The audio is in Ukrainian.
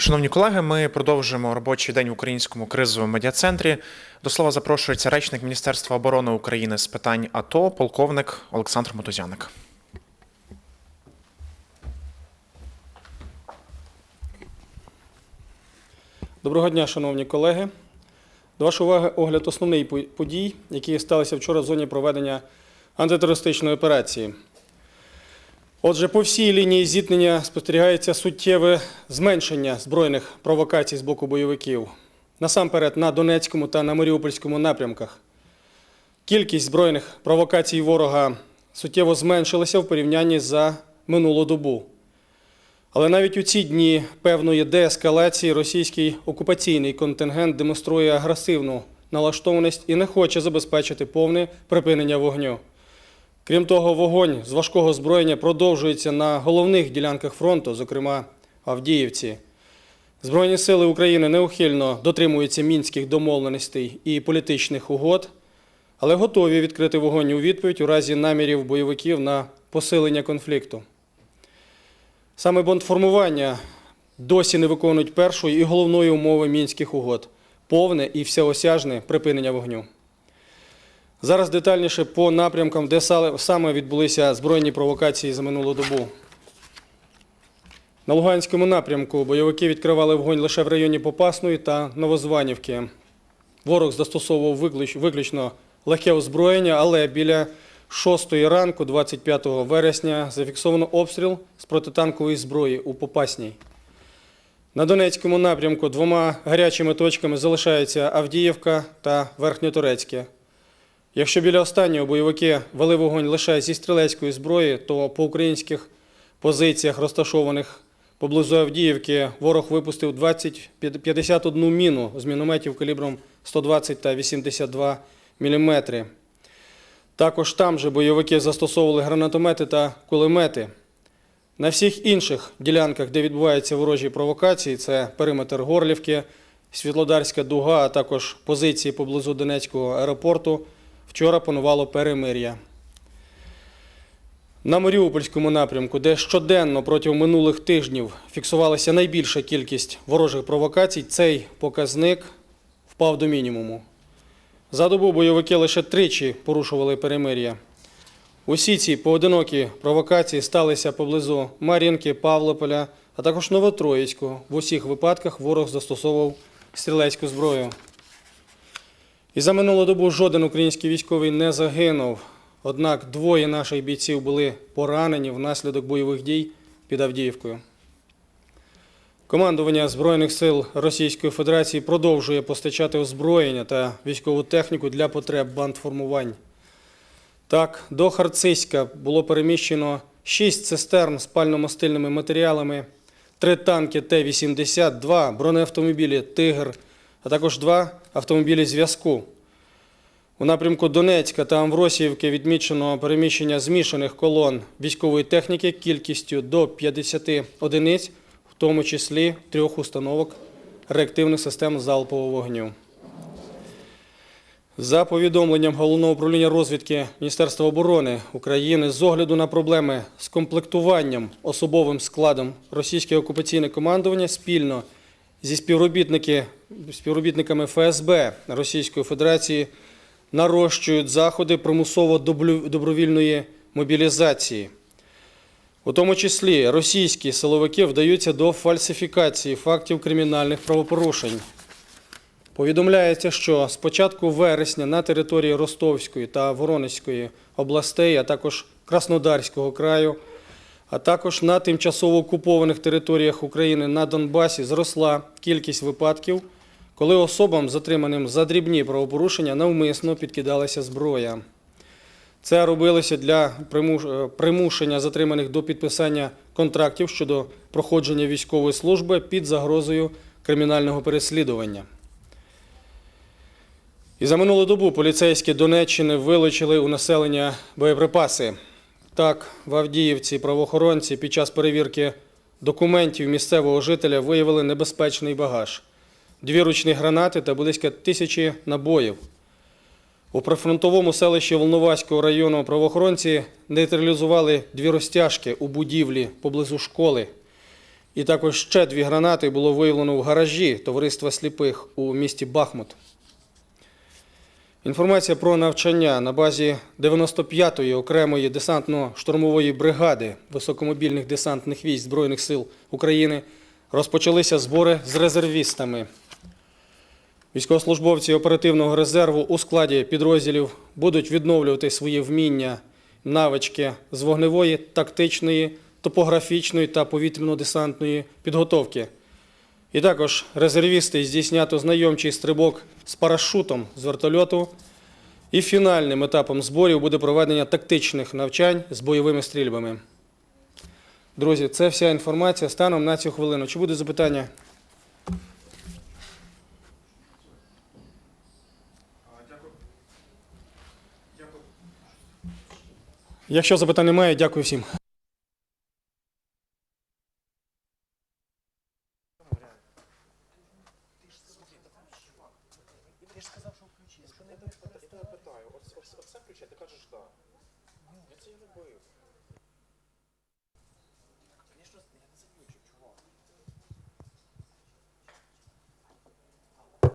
Шановні колеги, ми продовжуємо робочий день в українському кризовому медіа-центрі. До слова запрошується речник Міністерства оборони України з питань АТО, полковник Олександр Мотузяник. Доброго дня, шановні колеги. До вашої уваги огляд основний по- подій, які сталися вчора в зоні проведення антитерористичної операції. Отже, по всій лінії зіткнення спостерігається суттєве зменшення збройних провокацій з боку бойовиків. Насамперед на Донецькому та на Маріупольському напрямках. Кількість збройних провокацій ворога суттєво зменшилася в порівнянні за минулу добу. Але навіть у ці дні певної деескалації російський окупаційний контингент демонструє агресивну налаштованість і не хоче забезпечити повне припинення вогню. Крім того, вогонь з важкого озброєння продовжується на головних ділянках фронту, зокрема Авдіївці. Збройні сили України неухильно дотримуються мінських домовленостей і політичних угод, але готові відкрити вогонь у відповідь у разі намірів бойовиків на посилення конфлікту. Саме бандформування досі не виконують першої і головної умови мінських угод повне і всеосяжне припинення вогню. Зараз детальніше по напрямкам, де саме відбулися збройні провокації за минулу добу. На Луганському напрямку бойовики відкривали вогонь лише в районі Попасної та Новозванівки. Ворог застосовував виключно легке озброєння, але біля 6 ранку, 25 вересня, зафіксовано обстріл з протитанкової зброї у Попасній. На Донецькому напрямку двома гарячими точками залишаються Авдіївка та Верхньоторецьке. Якщо біля останнього бойовики вели вогонь лише зі стрілецької зброї, то по українських позиціях, розташованих поблизу Авдіївки, ворог випустив 20, 51 міну з мінометів калібром 120 та 82 мм. Також там же бойовики застосовували гранатомети та кулемети. На всіх інших ділянках, де відбуваються ворожі провокації, це периметр Горлівки, Світлодарська дуга, а також позиції поблизу Донецького аеропорту, вчора панувало перемир'я. На Маріупольському напрямку, де щоденно протягом минулих тижнів фіксувалася найбільша кількість ворожих провокацій, цей показник впав до мінімуму. За добу бойовики лише тричі порушували перемир'я. Усі ці поодинокі провокації сталися поблизу Мар'їнки, Павлополя, а також Новотроїцьку. В усіх випадках ворог застосовував стрілецьку зброю. І за минулу добу жоден український військовий не загинув. Однак двоє наших бійців були поранені внаслідок бойових дій під Авдіївкою. Командування Збройних сил Російської Федерації продовжує постачати озброєння та військову техніку для потреб бандформувань. Так, до Харциська було переміщено 6 цистерн з пально-мастильними матеріалами, 3 танки Т-80, 2 бронеавтомобілі Тигр, а також 2 автомобілі зв'язку. У напрямку Донецька та Амвросіївки відмічено переміщення змішаних колон військової техніки кількістю до 50 одиниць, в тому числі трьох установок реактивних систем залпового вогню. За повідомленням Головного управління розвідки Міністерства оборони України з огляду на проблеми з комплектуванням особовим складом російське окупаційне командування спільно зі співробітники, співробітниками ФСБ Російської Федерації нарощують заходи примусово добровільної мобілізації. У тому числі російські силовики вдаються до фальсифікації фактів кримінальних правопорушень. Повідомляється, що з початку вересня на території Ростовської та Воронезької областей, а також Краснодарського краю, а також на тимчасово окупованих територіях України на Донбасі зросла кількість випадків, коли особам, затриманим за дрібні правопорушення, навмисно підкидалася зброя. Це робилося для е, примушення затриманих до підписання контрактів щодо проходження військової служби під загрозою кримінального переслідування. І за минулу добу поліцейські Донеччини вилучили у населення боєприпаси. Так, в Авдіївці правоохоронці під час перевірки документів місцевого жителя виявили небезпечний багаж, дві ручні гранати та близько тисячі набоїв. У прифронтовому селищі Волноваського району правоохоронці нейтралізували дві розтяжки у будівлі поблизу школи. І також ще дві гранати було виявлено в гаражі товариства сліпих у місті Бахмут. Інформація про навчання на базі 95-ї окремої десантно-штурмової бригади високомобільних десантних військ Збройних сил України розпочалися збори з резервістами. Військовослужбовці оперативного резерву у складі підрозділів будуть відновлювати свої вміння, навички з вогневої, тактичної, топографічної та повітряно-десантної підготовки. І також резервісти здійснять ознайомчий стрибок з парашутом з вертольоту. І фінальним етапом зборів буде проведення тактичних навчань з бойовими стрільбами. Друзі, це вся інформація станом на цю хвилину. Чи буде запитання? Якщо запитань немає, дякую всім.